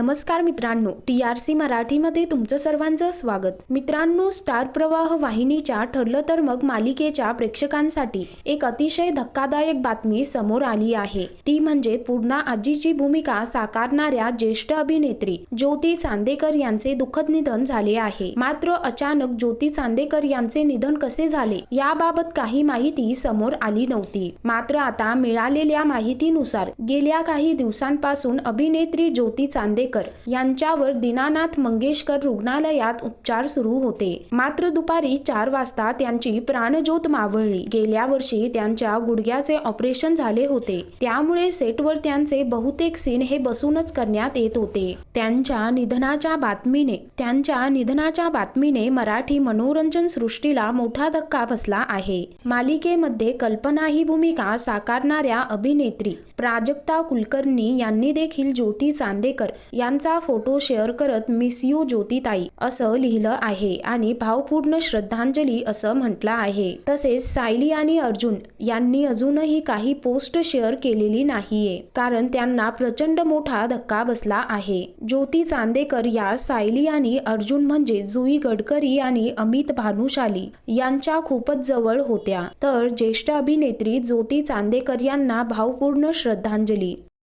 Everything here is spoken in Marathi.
नमस्कार मित्रांनो टी आर सी मराठीमध्ये तुमचं सर्वांचं स्वागत. मित्रांनो स्टार प्रवाह वाहिनीच्या ठरलं तर मग मालिकेच्या प्रेक्षकांसाठी एक अतिशय धक्कादायक बातमी समोर आली आहे. ती म्हणजे पूर्णा आजीची भूमिका साकारणाऱ्या ज्येष्ठ अभिनेत्री ज्योती चांदेकर यांचे दुःखद निधन झाले आहे. मात्र अचानक ज्योती चांदेकर यांचे निधन कसे झाले याबाबत काही माहिती समोर आली नव्हती. मात्र आता मिळालेल्या माहितीनुसार गेल्या काही दिवसांपासून अभिनेत्री ज्योती चांदेकर यांच्यावर दीनानाथ मंगेशकर रुग्णालयात उपचार सुरू होते. मात्र दुपारी चार वाजता त्यांची प्राणज्योत मावळली. गेल्या वर्षी त्यांच्या गुडघ्याचे ऑपरेशन झाले होते. त्यामुळे सेटवर त्यांचे बहुतेक सीन हे बसूनच करण्यात येत होते. त्यांच्या निधनाच्या बातमीने त्यांच्या निधनाच्या बातमीने मराठी मनोरंजन सृष्टीला मोठा धक्का बसला आहे. मालिकेमध्ये कल्पना ही भूमिका साकारणाऱ्या अभिनेत्री प्राजक्ता कुलकर्णी यांनी देखील ज्योती चांदेकर यांचा फोटो शेअर करत मिस यू ज्योतिताई असं लिहिलं आहे आणि भावपूर्ण श्रद्धांजली असं म्हटलं आहे. तसेच सायली आणि अर्जुन यांनी अजूनही काही पोस्ट शेअर केलेली नाहीये कारण त्यांना प्रचंड मोठा धक्का बसला आहे. ज्योती चांदेकर या सायली आणि अर्जुन म्हणजे जुई गडकरी आणि अमित भानुशाली यांच्या खूपच जवळ होत्या. तर ज्येष्ठ अभिनेत्री ज्योती चांदेकर यांना भावपूर्ण श्रद्धांजली.